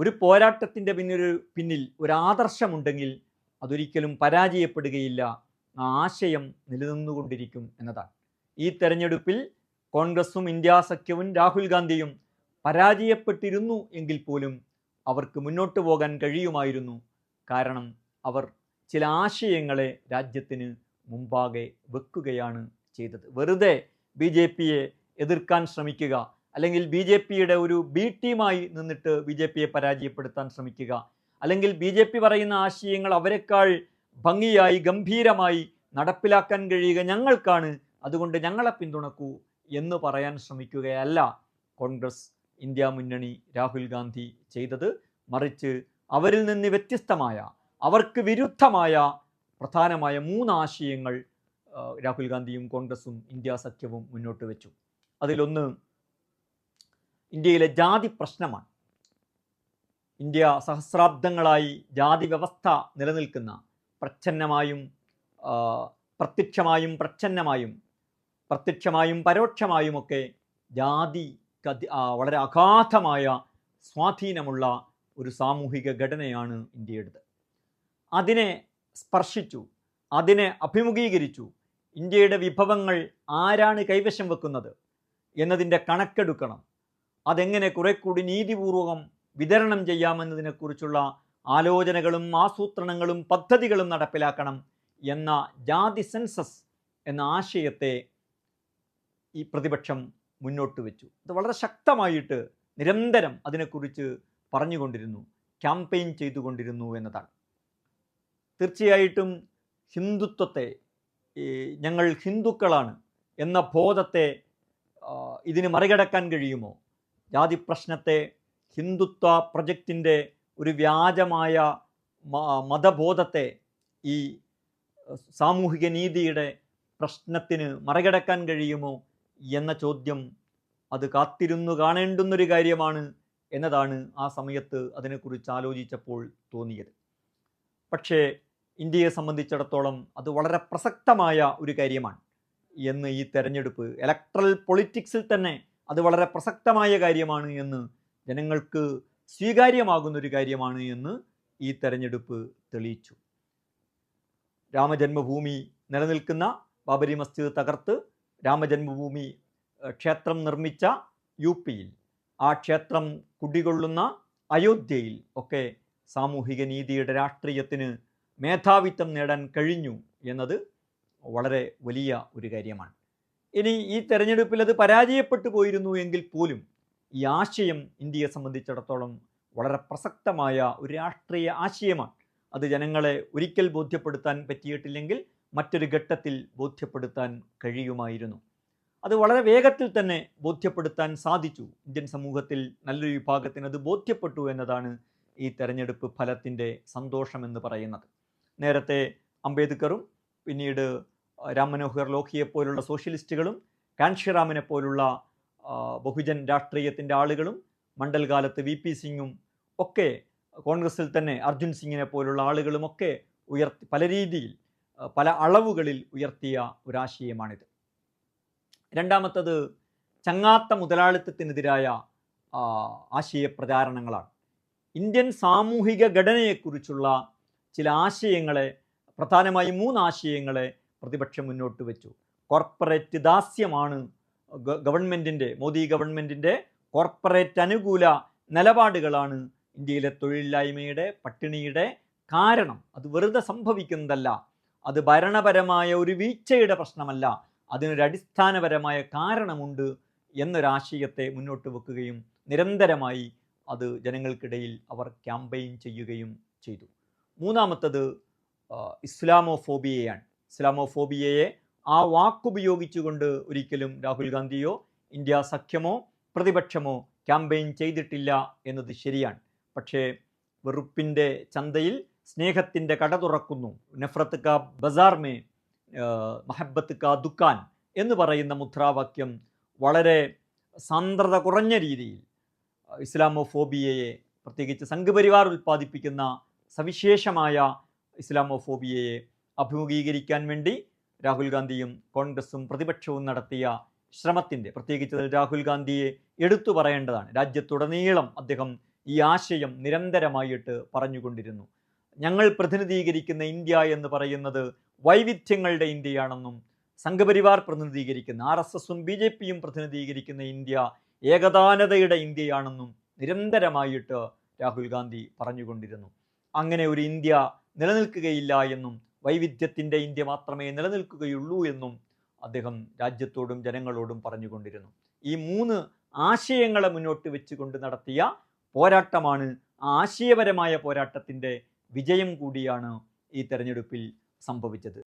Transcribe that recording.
ഒരു പോരാട്ടത്തിന്റെ പിന്നൊരു പിന്നിൽ ഒരു ആദർശമുണ്ടെങ്കിൽ അതൊരിക്കലും പരാജയപ്പെടുകയില്ല. ആ ആശയം നിലനിന്നുകൊണ്ടിരിക്കും എന്നതാണ്. ഈ തെരഞ്ഞെടുപ്പിൽ കോൺഗ്രസും ഇന്ത്യ സഖ്യവും രാഹുൽ ഗാന്ധിയും പരാജയപ്പെട്ടിരുന്നു എങ്കിൽ പോലും അവർക്ക് മുന്നോട്ട് പോകാൻ കഴിയുമായിരുന്നു. കാരണം അവർ ചില ആശയങ്ങളെ രാജ്യത്തിന് മുമ്പാകെ വെക്കുകയാണ് ചെയ്തത്. വെറുതെ ബി ജെ പിയെ എതിർക്കാൻ ശ്രമിക്കുക അല്ലെങ്കിൽ ബി ജെ പിയുടെ ഒരു ബി ടീമായി നിന്നിട്ട് ബി ജെ പിയെ പരാജയപ്പെടുത്താൻ ശ്രമിക്കുക. അല്ലെങ്കിൽ ബി ജെ പി പറയുന്ന ആശയങ്ങൾ അവരെക്കാൾ ഭംഗിയായി ഗംഭീരമായി നടപ്പിലാക്കാൻ കഴിയുക ഞങ്ങൾക്കാണ്. അതുകൊണ്ട് ഞങ്ങളെ പിന്തുണക്കൂ എന്ന് പറയാൻ ശ്രമിക്കുകയല്ല കോൺഗ്രസ് ഇന്ത്യ മുന്നണി രാഹുൽ ഗാന്ധി ചെയ്തത്. മറിച്ച് അവരിൽ നിന്ന് വ്യത്യസ്തമായ അവർക്ക് വിരുദ്ധമായ പ്രധാനമായ മൂന്ന് ആശയങ്ങൾ രാഹുൽ ഗാന്ധിയും കോൺഗ്രസും ഇന്ത്യ സഖ്യവും മുന്നോട്ട് വെച്ചു. അതിലൊന്ന് ഇന്ത്യയിലെ ജാതി പ്രശ്നമാണ്. ഇന്ത്യ സഹസ്രാബ്ദങ്ങളായി ജാതി വ്യവസ്ഥ നിലനിൽക്കുന്ന പ്രച്ഛന്നമായും പ്രത്യക്ഷമായും പ്രച്ഛന്നമായും പ്രത്യക്ഷമായും പരോക്ഷമായുമൊക്കെ ജാതി വളരെ അഗാധമായ സ്വാധീനമുള്ള ഒരു സാമൂഹിക ഘടനയാണ് ഇന്ത്യയുടേത്. അതിനെ സ്പർശിച്ചു അതിനെ അഭിമുഖീകരിച്ചു ഇന്ത്യയുടെ വിഭവങ്ങൾ ആരാണ് കൈവശം വെക്കുന്നത് എന്നതിന്റെ കണക്കെടുക്കണം. അതെങ്ങനെ കുറെ കൂടി നീതിപൂർവകം വിതരണം ചെയ്യാമെന്നതിനെക്കുറിച്ചുള്ള ആലോചനകളും ആസൂത്രണങ്ങളും പദ്ധതികളും നടപ്പിലാക്കണം എന്ന ജാതി സെൻസസ് എന്ന ആശയത്തെ ഈ പ്രതിപക്ഷം മുന്നോട്ട് വെച്ചു. അത് വളരെ ശക്തമായിട്ട് നിരന്തരം അതിനെക്കുറിച്ച് പറഞ്ഞുകൊണ്ടിരുന്നു ക്യാമ്പയിൻ ചെയ്തുകൊണ്ടിരുന്നു എന്നതാണ്. തീർച്ചയായിട്ടും ഹിന്ദുത്വത്തെ ഞങ്ങൾ ഹിന്ദുക്കളാണ് എന്ന ബോധത്തെ ഇതിന് മറികടക്കാൻ കഴിയുമോ? ജാതി പ്രശ്നത്തെ ഹിന്ദുത്വ പ്രൊജക്റ്റിന്റെ ഒരു വ്യാജമായ മതബോധത്തെ ഈ സാമൂഹിക നീതിയുടെ പ്രശ്നത്തിന് മറികടക്കാൻ കഴിയുമോ എന്ന ചോദ്യം അത് കാത്തിരുന്നു കാണേണ്ടുന്നൊരു കാര്യമാണ് എന്നതാണ് ആ സമയത്ത് അതിനെക്കുറിച്ച് ആലോചിച്ചപ്പോൾ തോന്നിയത്. പക്ഷേ ഇന്ത്യയെ സംബന്ധിച്ചിടത്തോളം അത് വളരെ പ്രസക്തമായ ഒരു കാര്യമാണ് എന്ന് ഈ തെരഞ്ഞെടുപ്പ് ഇലക്ട്രൽ പൊളിറ്റിക്സിൽ തന്നെ അത് വളരെ പ്രസക്തമായ കാര്യമാണ് എന്ന് ജനങ്ങൾക്ക് സ്വീകാര്യമാകുന്ന ഒരു കാര്യമാണ് എന്ന് ഈ തെരഞ്ഞെടുപ്പ് തെളിയിച്ചു. രാമജന്മഭൂമി നിലനിൽക്കുന്ന ബാബരി മസ്ജിദ് തകർത്ത് രാമജന്മഭൂമി ക്ഷേത്രം നിർമ്മിച്ച യു പിയിൽ ആ ക്ഷേത്രം കുടികൊള്ളുന്ന അയോധ്യയിൽ ഒക്കെ സാമൂഹിക നീതിയുടെ രാഷ്ട്രീയത്തിന് മേധാവിത്വം നേടാൻ കഴിഞ്ഞു എന്നത് വളരെ വലിയ ഒരു കാര്യമാണ്. ഇനി ഈ തെരഞ്ഞെടുപ്പിൽ അത് പരാജയപ്പെട്ടു പോയിരുന്നു എങ്കിൽ പോലും ഈ ആശയം ഇന്ത്യയെ സംബന്ധിച്ചിടത്തോളം വളരെ പ്രസക്തമായ ഒരു രാഷ്ട്രീയ ആശയമാണ്. അത് ജനങ്ങളെ ഒരിക്കൽ ബോധ്യപ്പെടുത്താൻ പറ്റിയിട്ടില്ലെങ്കിൽ മറ്റൊരു ഘട്ടത്തിൽ ബോധ്യപ്പെടുത്താൻ കഴിയുമായിരുന്നു. അത് വളരെ വേഗത്തിൽ തന്നെ ബോധ്യപ്പെടുത്താൻ സാധിച്ചു. ഇന്ത്യൻ സമൂഹത്തിൽ നല്ലൊരു വിഭാഗത്തിന് അത് ബോധ്യപ്പെട്ടു എന്നതാണ് ഈ തെരഞ്ഞെടുപ്പ് ഫലത്തിന്റെ സന്തോഷമെന്ന് പറയുന്നത്. നേരത്തെ അംബേദ്കറും പിന്നീട് രാം മനോഹർ ലോഹിയെ പോലുള്ള സോഷ്യലിസ്റ്റുകളും കാൻഷിറാമിനെ പോലുള്ള ബഹുജൻ രാഷ്ട്രീയത്തിന്റെ ആളുകളും മണ്ഡൽകാലത്ത് വി പി സിംഗും ഒക്കെ കോൺഗ്രസിൽ തന്നെ അർജുൻ സിംഗിനെ പോലുള്ള ആളുകളുമൊക്കെ ഉയർത്തി പല രീതിയിൽ പല അളവുകളിൽ ഉയർത്തിയ ഒരാശയമാണിത്. രണ്ടാമത്തത് ചങ്ങാത്ത മുതലാളിത്തത്തിനെതിരായ ആശയ പ്രചാരണങ്ങളാണ്. ഇന്ത്യൻ സാമൂഹിക ഘടനയെക്കുറിച്ചുള്ള ചില ആശയങ്ങളെ പ്രധാനമായും മൂന്ന് ആശയങ്ങളെ പ്രതിപക്ഷം മുന്നോട്ട് വെച്ചു. കോർപ്പറേറ്റ് ദാസ്യമാണ് ഗവൺമെന്റിന്റെ മോദി ഗവൺമെന്റിന്റെ കോർപ്പറേറ്റ് അനുകൂല നിലപാടുകളാണ് ഇന്ത്യയിലെ തൊഴിലില്ലായ്മയുടെ പട്ടിണിയുടെ കാരണം. അത് വെറുതെ സംഭവിക്കുന്നതല്ല. അത് ഭരണപരമായ ഒരു വീഴ്ചയുടെ പ്രശ്നമല്ല. അതിനൊരു അടിസ്ഥാനപരമായ കാരണമുണ്ട് എന്നൊരാശയത്തെ മുന്നോട്ട് വെക്കുകയും നിരന്തരമായി അത് ജനങ്ങൾക്കിടയിൽ അവർ ക്യാമ്പയിൻ ചെയ്യുകയും ചെയ്തു. മൂന്നാമത്തത് ഇസ്ലാമോ ഇസ്ലാമോഫോബിയയാണ്. ഇസ്ലാമോഫോബിയയെ ആ വാക്കുപയോഗിച്ചുകൊണ്ട് ഒരിക്കലും രാഹുൽ ഗാന്ധിയോ ഇന്ത്യ സഖ്യമോ പ്രതിപക്ഷമോ ക്യാമ്പയിൻ ചെയ്തിട്ടില്ല എന്നത് ശരിയാണ്. പക്ഷേ വെറുപ്പിന്റെ ചന്തയിൽ സ്നേഹത്തിന്റെ കട തുറക്കുന്നു. നഫ്രത്ത് കാ ബസാർ മേ മഹബത്ത് കാ ദുക്കാൻ എന്ന് പറയുന്ന മുദ്രാവാക്യം വളരെ സാന്ദ്രത കുറഞ്ഞ രീതിയിൽ ഇസ്ലാമോഫോബിയയെ പ്രത്യേകിച്ച് സംഘപരിവാർ ഉൽപ്പാദിപ്പിക്കുന്ന സവിശേഷമായ ഇസ്ലാമോഫോബിയയെ അഭിമുഖീകരിക്കാൻ വേണ്ടി രാഹുൽ ഗാന്ധിയും കോൺഗ്രസും പ്രതിപക്ഷവും നടത്തിയ ശ്രമത്തിന്റെ പ്രത്യേകിച്ച് രാഹുൽ ഗാന്ധിയെ എടുത്തു പറയേണ്ടതാണ്. രാജ്യത്തുടനീളം അദ്ദേഹം ഈ ആശയം നിരന്തരമായിട്ട് പറഞ്ഞുകൊണ്ടിരുന്നു. ഞങ്ങൾ പ്രതിനിധീകരിക്കുന്ന ഇന്ത്യ എന്ന് പറയുന്നത് വൈവിധ്യങ്ങളുടെ ഇന്ത്യയാണെന്നും സംഘപരിവാർ പ്രതിനിധീകരിക്കുന്ന ആർ എസ് എസും ബി ജെ പിയും പ്രതിനിധീകരിക്കുന്ന ഇന്ത്യ ഏകദാനതയുടെ ഇന്ത്യയാണെന്നും നിരന്തരമായിട്ട് രാഹുൽ ഗാന്ധി പറഞ്ഞുകൊണ്ടിരുന്നു. അങ്ങനെ ഒരു ഇന്ത്യ നിലനിൽക്കുകയില്ല എന്നും വൈവിധ്യത്തിന്റെ ഇന്ത്യ മാത്രമേ നിലനിൽക്കുകയുള്ളൂ എന്നും അദ്ദേഹം രാജ്യത്തോടും ജനങ്ങളോടും പറഞ്ഞുകൊണ്ടിരുന്നു. ഈ മൂന്ന് ആശയങ്ങളെ മുന്നോട്ട് വെച്ചുകൊണ്ട് നടത്തിയ പോരാട്ടമാണ് ആശയപരമായ പോരാട്ടത്തിന്റെ വിജയം കൂടിയാണ് ഈ തെരഞ്ഞെടുപ്പിൽ സംഭവിച്ചത്.